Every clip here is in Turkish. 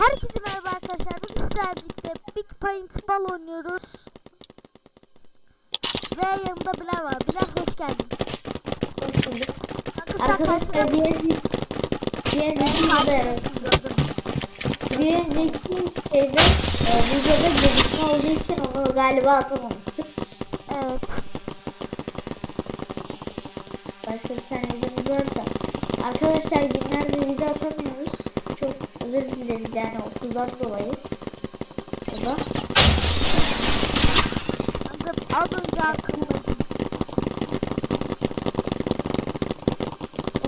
Herkese merhaba arkadaşlar. Bugün sizlerle birlikte Big Paintball oynuyoruz. Ve yanımda Bilal var. Bilal hoş geldin. Hoş bulduk. Arkadaşlar karşıda bir önceki videoda bir önceki şeyde videoda gecikme olduğu için onu galiba atamamıştık. Evet. Başka bir tane videomuz varsa. Arkadaşlar günlerdir video atamıyoruz. Özür dileriz yani okuldan dolayı. O da. Az önce aklımdaydı.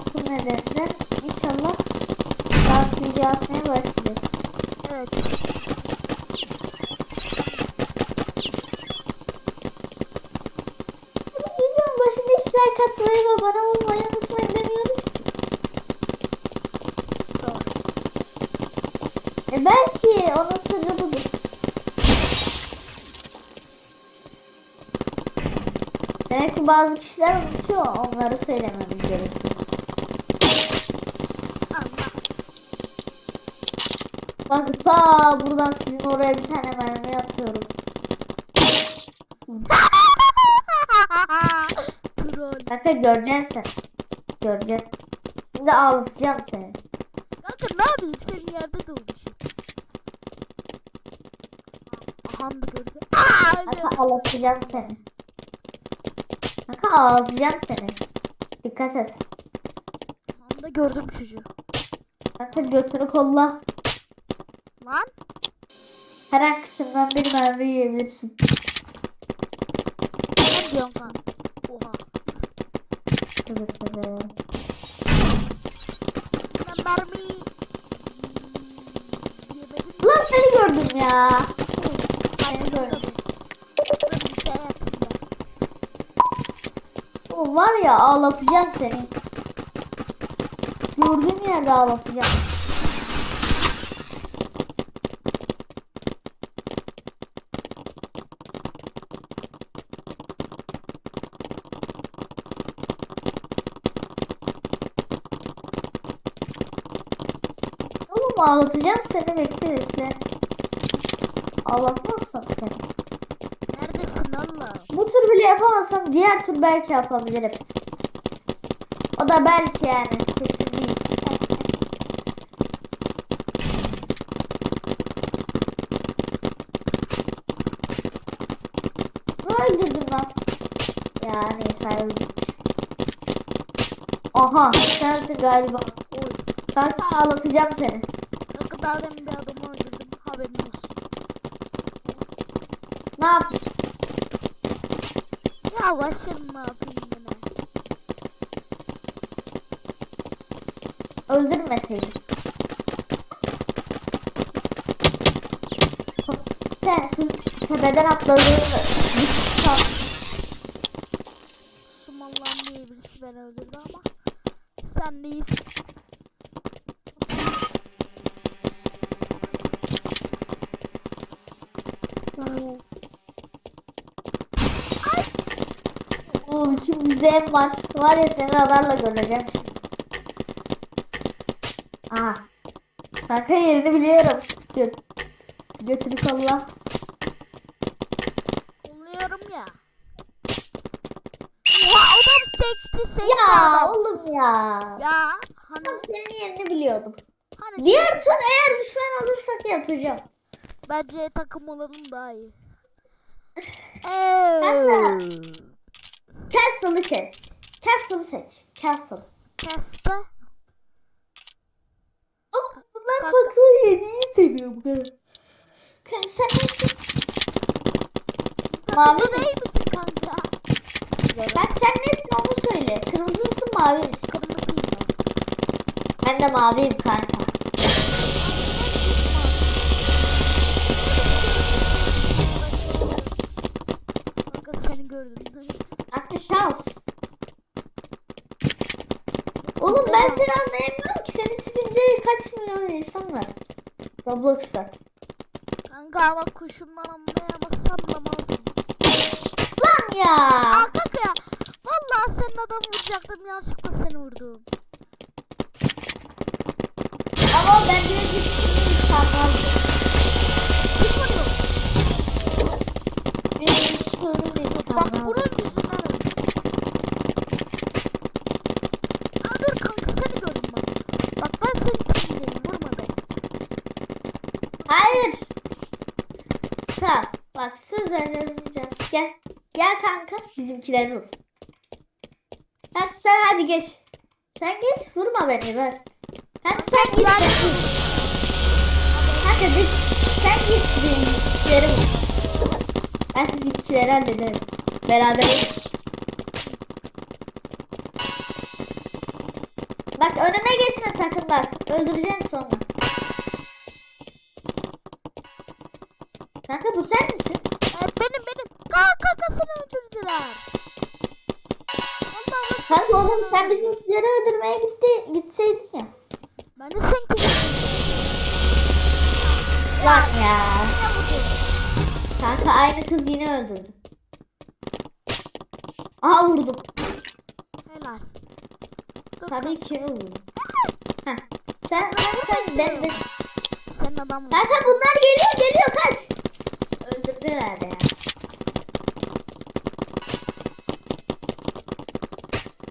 Okul nedeniyle inşallah daha video Bazı kişiler unutuyor. Onları söylememiz gerekiyor. Bak ta buradan sizin oraya bir tane mermi atıyorum. Kanka göreceksin sen. Göreceksin. Şimdi ağlatacağım seni. Kanka ne yapayım senin yerde durmuşum. Aha da gördü. Aa, öyle. Kanka ağlatacağım seni. Kanka ağlatacağım seni. Dikkat et. Aha da gördüm çocuğu. Kanka götünü kolla. Lan. Her an kısımdan bir mermi yiyebilirsin. Ne diyorsun kan? Oha. Tövbe tövbe. Ben mermi yemedim. Ulan seni gördüm ya. Seni gördüm. Dur bir şey yapayım O var ya ağlatacağım seni. Gördüğüm yerde ağlatacağım. Oğlum ağlatacağım seni bekle bekle. Ağlatmazsam seni. Allah? Bu tur bile yapamazsam diğer tur belki yapabilirim. O da belki yani kesin değil. Öldürdüm lan? Ya neyse öldüm. Aha sensin galiba. Oy. Kanka ağlatacağım seni. Kanka daha demin bir adamı öldürdüm. Haberin olsun. Ne yap? Başlarım ne yapayım yine. Öldürmeseydin. Sen hız- tepeden atladığında Sumallan diye birisi beni öldürdü ama sen değilsin. Oğlum şimdi zem var. Var ya seni radarla göreceğim şimdi. Aha. Kanka yerini biliyorum. Göt. Götünü kolla. Oluyorum ya. Oha adam sekti sekti Ya adam. oğlum ya. Ya hani Ben senin yerini biliyordum. hani Diğer sekti. tur eğer düşman olursak yapacağım. Bence takım olalım daha iyi. Eee. Castle'ı seç. Castle'ı seç. Castle. Keste. Oh, bunlar farklı yeniyi seviyor bu kadar. Sen nesin? Mavi değil misin kanka? Bak sen nesin onu söyle. Kırmızı mısın mavi misin? Kırmızıyım ben. Ben de maviyim kanka. Kanka seni gördüm. Şans. Oğlum ben seni anlayamıyorum ki. Senin tipinde kaç milyon insan var. Roblox'ta. Kanka ama kuşumdan anlayamazsam namazım. Lan ya. Aa kanka ya. Vallahi senin adamı vuracaktım yanlışlıkla seni vurdum. Ama ben bir Tamam. Bak söz Can. Gel. Gel kanka. Bizimkileri vur. Hadi sen hadi geç. Sen geç. Vurma beni ver. Hadi sen git. git. Kanka git. Sen git. Bizimkileri vur. Ben sizinkileri hallederim. Beraber. Bak önüme geçme sakın bak. Öldüreceğim sonra. Kanka bu sen misin? Evet benim benim. Kanka kakasını öldürdüler. Kanka oğlum sen bizimkileri öldürmeye gitti, gitseydin ya. Ben de sen kim? Lan ya. Kanka aynı kız yine öldürdü. Aha vurdum. Helal. Dur, Tabii kimi vurdum. Heh. Sen, sen, ben de. Sen adam vurdun. Kanka bunlar geliyor, geliyor kaç. Öldürdüler ya.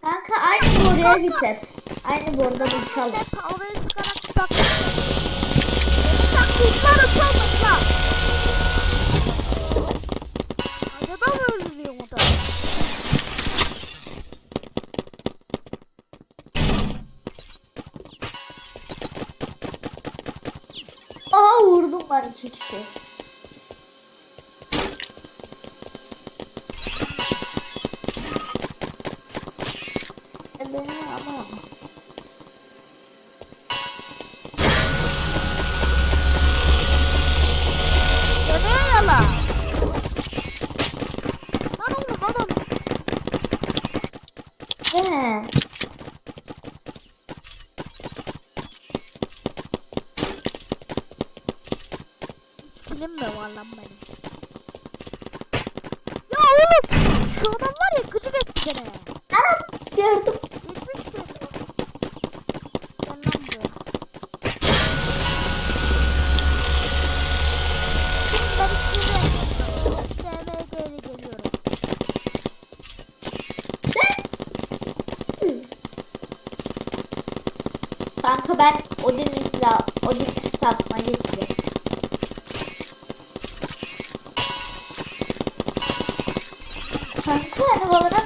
Kanka aynı git hep. Aynı boruda buluşalım. Havaya sıkarak taktik. Benim taktikler uçalım lan. Acaba mı öldürüyorum o da? Aha vurdum ben iki kişi.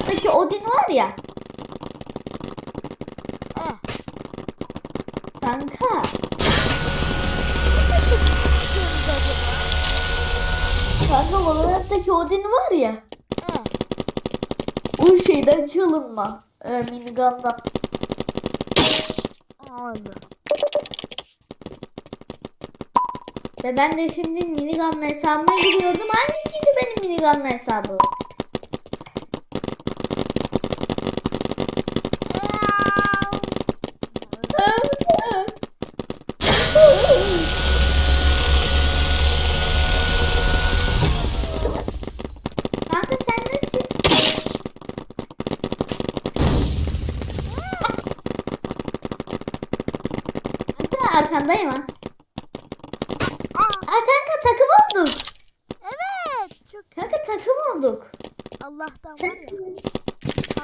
Valorant'taki Odin var ya. Kanka. Kanka Valorant'taki Odin var ya. O şeyden çalınma. Ee, minigun'dan. Öyle. Ve ben de şimdi minigun'la hesabıma giriyordum. Hangisiydi benim minigun'la hesabı? Allah'tan var ya.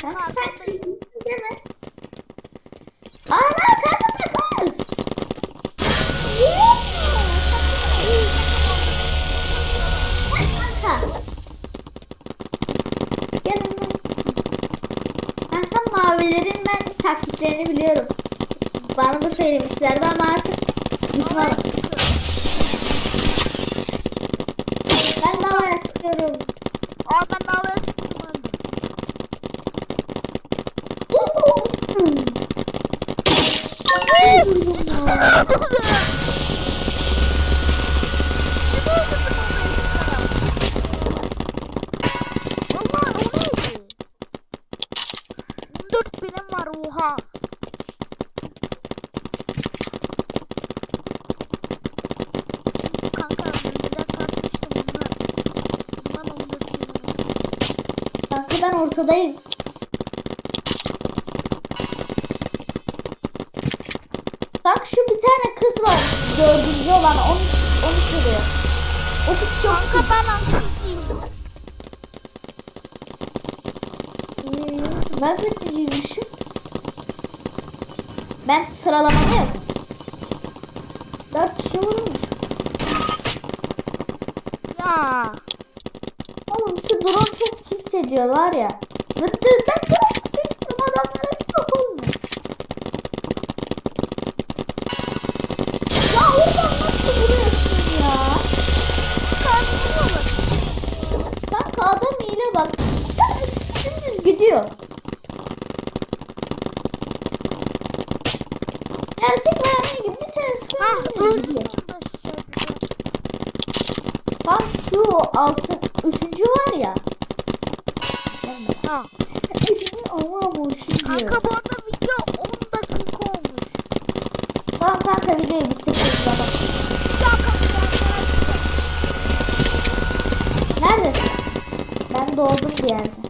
kanka sen arkandayım. değil mi? Kanka. Yeah. Kanka. Mavilerin ben taktiklerini biliyorum. Bana da söylemişlerdi ama artık düşmanım. Ben lavaya sıkıyorum. Aa ben de havaya sıktım öldüm. Ay, vurdum ya. Valla o neydi? 14 binim var oha. Kanka önceden katmıştım bunlar. Bundan 14 binim var. Kanka ben ortadayım. Bak şu bir tane kız var. Dördüncü olan onu, onu soruyor. O kız çok Kanka ben antikim. Ee, ben kötü yürümüşüm. Ben sıralamadayım. Dört kişi vurmuş. Ya. Oğlum şu drone çok tilt ediyor var ya. Vıttır gidiyor. Gerçek hayatı gibi bir sonunda şey yapacağız. Bak şu altı, üçüncü var ya. Ha. Ama bu şimdi. Kanka bu arada video 10 dakika olmuş. Tamam kanka videoyu kanka ben Neredesin? Ben doğdum bir yerde.